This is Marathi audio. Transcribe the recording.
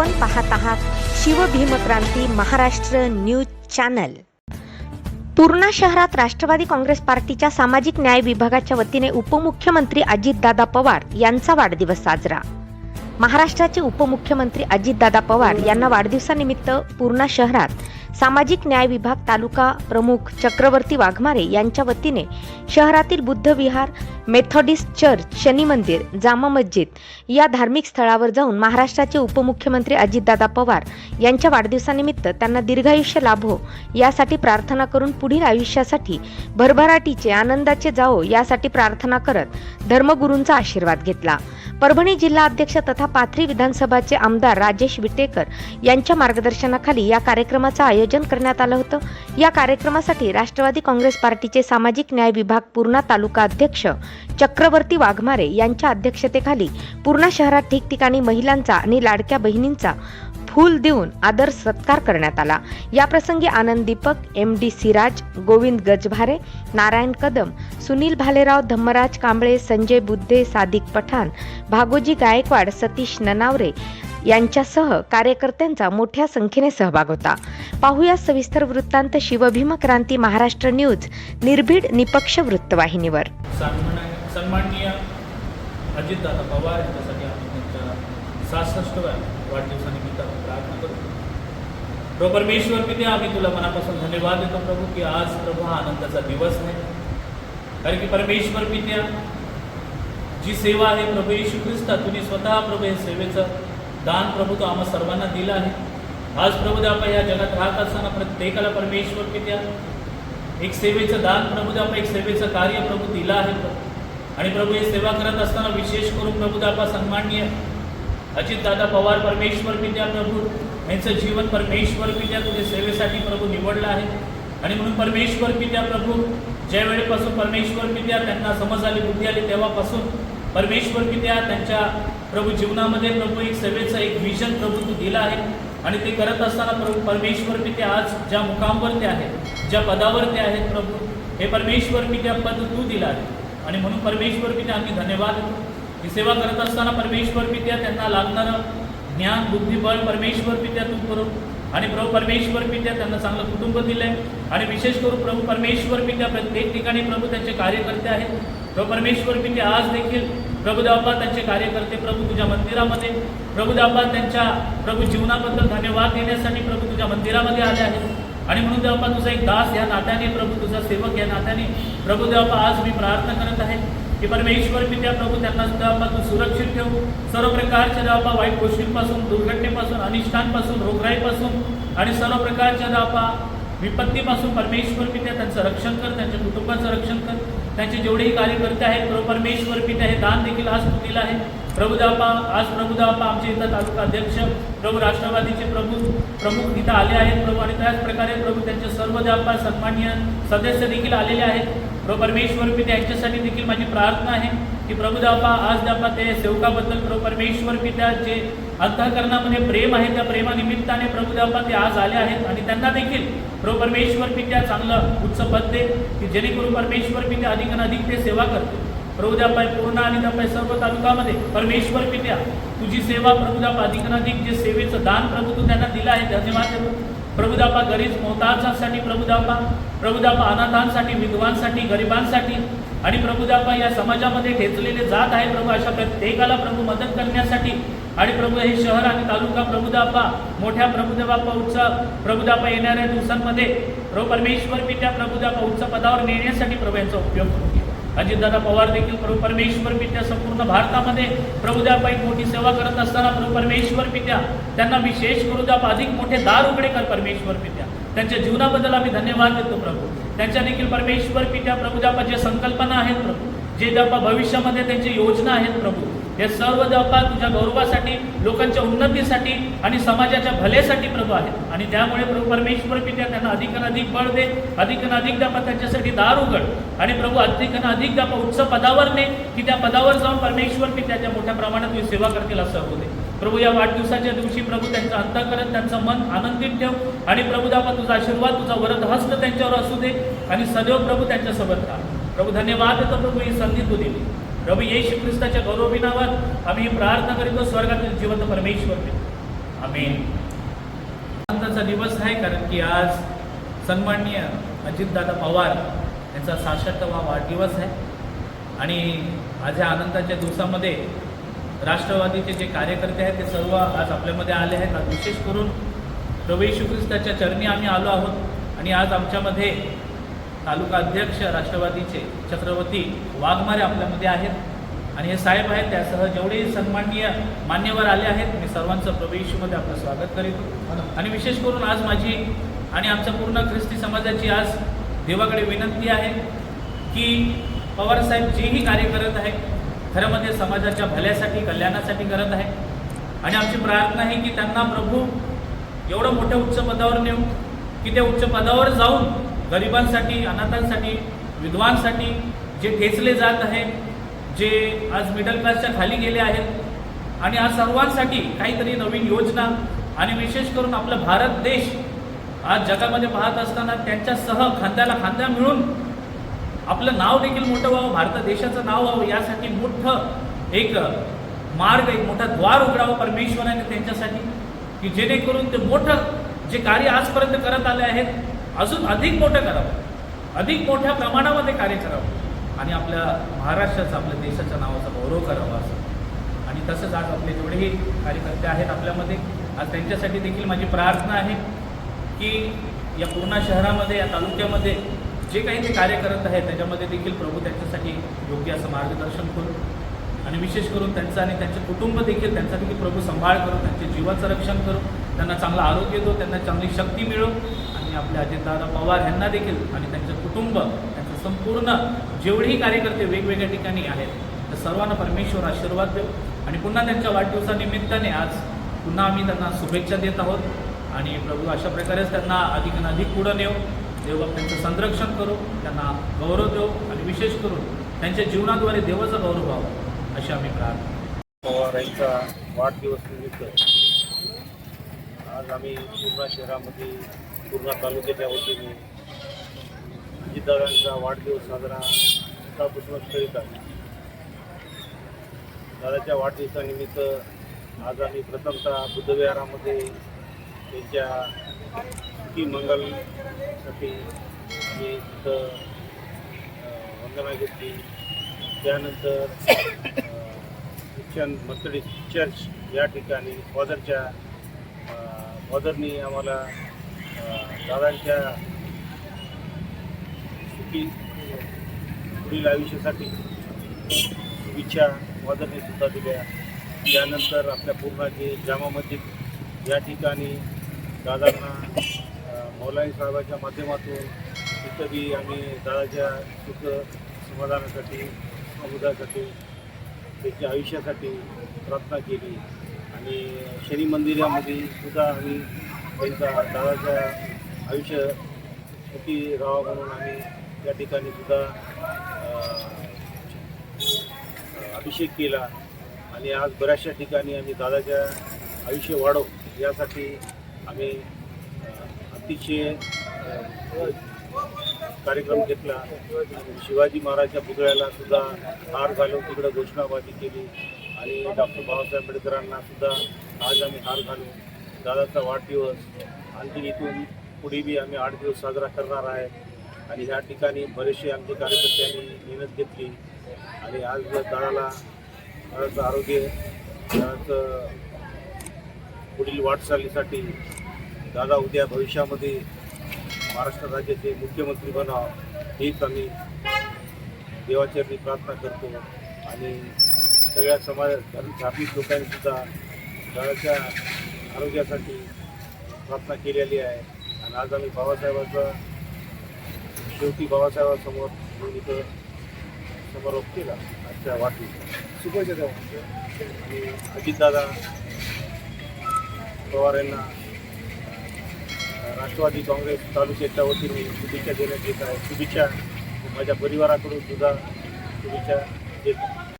आपण पाहत आहात शिवभीमक्रांती महाराष्ट्र न्यूज चॅनल. पूर्णा शहरात राष्ट्रवादी काँग्रेस पार्टीच्या सामाजिक न्याय विभागाच्या वतीने उपमुख्यमंत्री अजितदादा पवार यांचा वाढदिवस साजरा. महाराष्ट्राचे उपमुख्यमंत्री अजितदादा पवार यांना वाढदिवसानिमित्त पूर्णा शहरात सामाजिक न्याय विभाग तालुका प्रमुख चक्रवर्ती वाघमारे यांच्या वतीने शहरातील बुद्ध विहार मेथॉडिस्ट चर्च शनी मंदिर जामा मस्जिद या धार्मिक स्थळावर जाऊन महाराष्ट्राचे उपमुख्यमंत्री अजितदादा पवार यांच्या वाढदिवसानिमित्त त्यांना दीर्घायुष्य लाभो यासाठी प्रार्थना करून पुढील आयुष्यासाठी भरभराटीचे आनंदाचे जावो यासाठी प्रार्थना करत धर्मगुरूंचा आशीर्वाद घेतला. परभणी जिल्हा अध्यक्ष तथा पाथरी विधानसभाचे आमदार राजेश विटेकर यांच्या मार्गदर्शनाखाली या कार्यक्रमाचं आयोजन करण्यात आलं होतं. या कार्यक्रमासाठी राष्ट्रवादी काँग्रेस पार्टीचे सामाजिक न्याय विभाग पूर्णा तालुका अध्यक्ष चक्रवर्ती वाघमारे यांच्या अध्यक्षतेखाली पूर्णा शहरात ठिकठिकाणी महिलांचा आणि लाडक्या बहिणींचा फूल देऊन आदर सत्कार करण्यात आला. या प्रसंगी आनंद दीपक एम डी सिराज गोविंद गजभारे नारायण कदम सुनील भालेराव धम्मराज कांबळे संजय बुद्धे सादिक पठाण भागोजी गायकवाड सतीश ननावरे यांच्यासह कार्यकर्त्यांचा मोठ्या संख्येने सहभाग होता. पाहूया सविस्तर वृत्तांत शिवभीम क्रांती महाराष्ट्र न्यूज निर्भीड निपक्ष वृत्तवाहिनीवर. सन्माननीय अजितदादा पवार यांच्यासाठी आम्ही त्यांच्या सहासष्टव्या वाढदिवसानिमित्त प्रभू परमेश्वर पिते आम्ही तुला मनापासून धन्यवाद देतो प्रभू की आज प्रभू हा आनंदाचा दिवस आहे. कारण की परमेश्वर पित्या जी सेवा आहे प्रभू येशू ख्रिस्ता तुम्ही स्वतः प्रभू हे सेवेचं दान प्रभू तो आम्हा सर्वांना दिलं आहे. आज प्रभू दापा या जगात राहत असताना प्रत्येकाला परमेश्वर पित्या एक सेवेचं दान प्रभू आपण एक सेवेचं कार्य प्रभू दिलं आहे. आणि प्रभू हे सेवा करत असताना विशेष करून प्रभू दापा सन्माननीय अजितदादा पवार परमेश्वर पित्या प्रभू यांचं जीवन परमेश्वर पित्या तुझ्या सेवेसाठी प्रभू निवडलं आहे? आणि म्हणून परमेश्वर पित्या प्रभू ज्या वेळेपासून परमेश्वर पित्या त्यांना समज आली बुद्धी आली तेव्हापासून परमेश्वर पित्या त्यांच्या प्रभू जीवनामध्ये प्रभू एक सेवेचं एक विजन प्रभू तू दिलं आहे. आणि ते करत असताना प्रभू परमेश्वर पित्या आज ज्या मुकामवर ते आहेत ज्या पदावर ते आहेत प्रभू हे परमेश्वर पित्या पद तू दिला आहे. आणि म्हणून परमेश्वर पित्या आम्ही धन्यवाद देतो. ही सेवा करत असताना परमेश्वर पित्या त्यांना लागणारं ज्ञान बुद्धिबळ परमेश्वर पित्या तू करू. आणि प्रभू परमेश्वर पित्या त्यांना चांगलं कुटुंब दिलं आहे आणि विशेष करून प्रभू परमेश्वर पित्या प्रत्येक ठिकाणी प्रभू त्यांचे कार्यकर्ते आहेत. प्रभू परमेश्वर पित्या आज देखील प्रभू त्यांचे कार्यकर्ते प्रभू तुझ्या मंदिरामध्ये. प्रभू त्यांच्या प्रभू जीवनाबद्दल धन्यवाद देण्यासाठी प्रभू तुझ्या मंदिरामध्ये आले आहेत. आणि म्हणून देवपा तुझा एक दास या नात्याने प्रभू तुझा सेवक या नात्याने. प्रभू देवपा आज मी प्रार्थना करत आहे. की परमेश्वर पित्या प्रभू त्यांना सुद्धा तू सुरक्षित ठेवू. सर्व प्रकारच्या देवबा वाईट गोष्टींपासून दुर्घटनेपासून अनिष्टांपासून रोगराईपासून आणि सर्व प्रकारच्या देवबा विपत्तीपासून परमेश्वर पित्या त्यांचं रक्षण कर त्यांच्या कुटुंबाचं रक्षण कर. त्यांचे जेवढेही कार्यकर्ते आहेत परमेश्वर पित्या हे दान देखील आज तू दिलं आहे. प्रभुदापा आज प्रभुदापा आमचे इथं तालुका अध्यक्ष प्रभू राष्ट्रवादीचे प्रमुख प्रमुख इथं आले आहेत प्रभू आणि त्याच प्रकारे प्रभू त्यांचे सर्व दापा सन्मान्य सदस्य देखील आलेले आहेत. प्रभू परमेश्वर पित्या यांच्यासाठी देखील माझी प्रार्थना आहे की प्रभुदापा आज दापा ते सेवकाबद्दल प्रभू परमेश्वर पित्या जे अंतःकरणामध्ये प्रेम आहे त्या प्रेमानिमित्ताने प्रभुदापा ते आज आले आहेत आणि त्यांना देखील प्रभू परमेश्वर पित्या चांगलं उच्च पद दे की जेणेकरून परमेश्वर पित्या अधिक आणि अधिक ते सेवा करते. प्रभुदापाई पूर्ण आणि दापाय सर्व तालुकामध्ये. परमेश्वर पित्या तुझी सेवा प्रभुदापा अधिकनाधिक जे सेवेचं दान प्रभू तू त्यांना दिलं आहे धन्यवाद प्रभुदापा गरीब मोहताजांसाठी प्रभुदापा प्रभुदापा अनाथांसाठी विधवांसाठी गरिबांसाठी. आणि प्रभुदापा या समाजामध्ये ठेचलेले जात आहे प्रभू अशा प्रत्येकाला प्रभू मदत करण्यासाठी. आणि प्रभू हे शहर आणि तालुका प्रभुदापा मोठ्या प्रभुदेवापा उच्च प्रभुदापा येणाऱ्या दिवसांमध्ये. प्रभू परमेश्वर पित्या प्रभुदापा उच्च पदावर नेण्यासाठी प्रभू यांचा उपयोग करून अजितदादा पवार देखील प्रभू परमेश्वर पित्या संपूर्ण भारतामध्ये प्रभुद्यापाई मोठी सेवा करत असताना प्रभू परमेश्वर पित्या त्यांना विशेष करू अधिक मोठे दार उघडे कर परमेश्वर पित्या. त्यांच्या जीवनाबद्दल आम्ही धन्यवाद देतो प्रभू. त्यांच्या देखील परमेश्वर पित्या प्रभुदापा ज्या संकल्पना आहेत प्रभू जे दापा भविष्यामध्ये त्यांची योजना आहेत प्रभू हे सर्व देवता तुझ्या गौरवासाठी लोकांच्या उन्नतीसाठी आणि समाजाच्या भलेसाठी प्रभू आहेत. आणि त्यामुळे प्रभू परमेश्वर पित्या त्यांना अधिक आणि अधिक बळ दे अधिक आणि अधिक दापा त्यांच्यासाठी दार उघड. आणि प्रभू अधिक आणि अधिक दापा उच्च पदावर ने की त्या पदावर जाऊन परमेश्वर पित्याच्या मोठ्या प्रमाणात तुम्ही सेवा करतील असं होऊ दे. प्रभू या वाढदिवसाच्या दिवशी प्रभू त्यांचं अंतकरण त्यांचं मन आनंदित ठेव. आणि प्रभुदापा तुझा आशीर्वाद तुझा वरद हस्त त्यांच्यावर असू दे. आणि सदैव प्रभू त्यांच्यासोबत राहा. प्रभू धन्यवाद देतो प्रभू ही संधी तू दिली. प्रभू येशू ख्रिस्ताच्या गौरवी नावात आम्ही प्रार्थना करीतो स्वर्गातील जिवंत परमेश्वर आम्ही आमीन. आनंदाचा दिवस आहे कारण की आज सन्माननीय अजितदादा पवार यांचा सासष्टवा वाढदिवस आहे. आणि आज ह्या आनंदाच्या दिवसामध्ये राष्ट्रवादीचे जे कार्यकर्ते आहेत ते सर्व आज आपल्यामध्ये आले आहेत. आज विशेष करून प्रभू येशू ख्रिस्ताच्या चरणी आम्ही आलो आहोत. आणि आज आमच्यामध्ये तालुका अध्यक्ष राष्ट्रवादीचे छत्रपती वाघमारे आपल्यामध्ये आहेत. आणि हे साहेब आहेत त्यासह जेवढे सन्माननीय मान्यवर आले आहेत मी सर्वांचं प्रवेशमध्ये आपलं स्वागत करीतो आणि विशेष करून आज माझी आणि आमच्या पूर्ण ख्रिस्ती समाजाची आज देवाकडे विनंती आहे की पवारसाहेब जेही कार्य करत आहे खऱ्यामध्ये म्हणजे समाजाच्या भल्यासाठी कल्याणासाठी करत आहे आणि आमची प्रार्थना आहे की त्यांना प्रभू एवढं मोठ्या उच्च पदावर नेऊ की त्या उच्च पदावर जाऊन गरिबांसाठी अनाथांसाठी विधवांसाठी जे ठेचले जात आहे जे आज मिडल क्लासच्या खाली गेले आहेत आणि आज सर्वांसाठी काहीतरी नवीन योजना आणि विशेष करून आपला भारत देश आज जगामध्ये पाहत असताना त्यांच्यासह खांद्याला खांद्या मिळून आपलं नाव देखील मोठं व्हावं भारत देशाचं नाव व्हावं यासाठी मोठं एक मार्ग एक मोठा द्वार उघडावं परमेश्वराने त्यांच्यासाठी की जेणेकरून ते मोठं जे कार्य आजपर्यंत करत आले आहेत अजून अधिक मोठं करावं. अधिक मोठ्या प्रमाणामध्ये कार्य करावं. आणि आपल्या महाराष्ट्राचं आपल्या देशाच्या नावाचा गौरव करावा असं. आणि तसंच आज आपले जेवढेही कार्यकर्ते आहेत आपल्यामध्ये आज त्यांच्यासाठी देखील माझी प्रार्थना आहे की या पूर्ण शहरामध्ये या तालुक्यामध्ये जे काही ते कार्य करत आहेत त्याच्यामध्ये देखील प्रभू त्यांच्यासाठी योग्य असं मार्गदर्शन करू आणि विशेष करून त्यांचं आणि त्यांचे कुटुंब देखील त्यांचा देखील प्रभू सांभाळ करू त्यांच्या जीवाचं रक्षण करू त्यांना चांगलं आरोग्य देऊ त्यांना चांगली शक्ती मिळो आणि आपल्या अजितदादा पवार यांना देखील आणि त्यांचं कुटुंब त्यांचं संपूर्ण जेवढेही कार्यकर्ते वेगवेगळ्या ठिकाणी आहेत तर सर्वांना परमेश्वर आशीर्वाद देऊ आणि पुन्हा त्यांच्या वाढदिवसानिमित्ताने आज पुन्हा आम्ही त्यांना शुभेच्छा देत आहोत. आणि प्रभू अशा प्रकारेच त्यांना अधिक आणि अधिक पुढं नेऊ देव त्यांचं संरक्षण करू त्यांना गौरव देऊ आणि विशेष करून त्यांच्या जीवनाद्वारे देवाचा गौरव व्हावा अशी आम्ही प्रार्थना पवार यांचा वाढदिवस निमित्त आज आम्ही पूर्णा शहरामध्ये पूर्णा तालुक्याच्या वतीने अजितदादांचा वाढदिवस साजरा सकाळपासून करीत आहे. दादाच्या वाढदिवसानिमित्त आज आम्ही प्रथमतः बुद्धविहारामध्ये त्यांच्या सुखी मंगलसाठी आम्ही तिथं वंदना घेतली. त्यानंतर ख्रिश्चन मथडिस्ट चर्च या ठिकाणी फादरच्या फादरनी आम्हाला दादांच्या सुखी पुढील आयुष्यासाठी शुभेच्छा फादरने सुद्धा दिल्या. त्यानंतर आपल्या पूर्णाचे जामा मस्जिद या ठिकाणी दादांना मौलानी साहेबाच्या माध्यमातून तिथंही आम्ही दादाच्या सुख समाधानासाठी समुदायासाठी त्याच्या आयुष्यासाठी प्रार्थना केली. आणि शनी मंदिरामध्ये सुद्धा आम्ही त्यांचा दादाच्या आयुष्य सुखी राहावं म्हणून आम्ही त्या ठिकाणी सुद्धा अभिषेक केला. आणि आज बऱ्याचशा ठिकाणी आम्ही दादाच्या आयुष्य वाढव यासाठी आम्ही अतिशय कार्यक्रम घेतला. शिवाजी महाराजच्या पुतळ्याला सुद्धा हार घालून तिकडं घोषणाबाजी केली. आणि डॉक्टर बाबासाहेब आंबेडकरांना सुद्धा आज आम्ही हार घालू दादाचा वाढदिवस आणखी इथून पुढे बी आम्ही आठ दिवस साजरा करणार आहे. आणि ह्या ठिकाणी बरेचसे आमचे कार्यकर्त्यांनी मेहनत घेतली. आणि आज दादाला दादाचं आरोग्य दादाचं पुढील वाटचालीसाठी दादा उद्या भविष्यामध्ये महाराष्ट्र राज्याचे मुख्यमंत्री बनावं हीच आम्ही देवाचरणी प्रार्थना करतो. आणि सगळ्या समाज धार्मिक लोकांनी सुद्धा दादाच्या आरोग्यासाठी प्रार्थना केलेली आहे. आणि आज आम्ही बाबासाहेबाचा शेवटी बाबासाहेबांसमोर येऊन इथं समारोप केला आजच्या वाढदिवसाचा शुभेच्छा द्या आणि अजितदादा पवार यांना राष्ट्रवादी काँग्रेस तालुक्याच्या वतीने शुभेच्छा देण्यात येत आहे. शुभेच्छा माझ्या परिवाराकडून सुद्धा शुभेच्छा.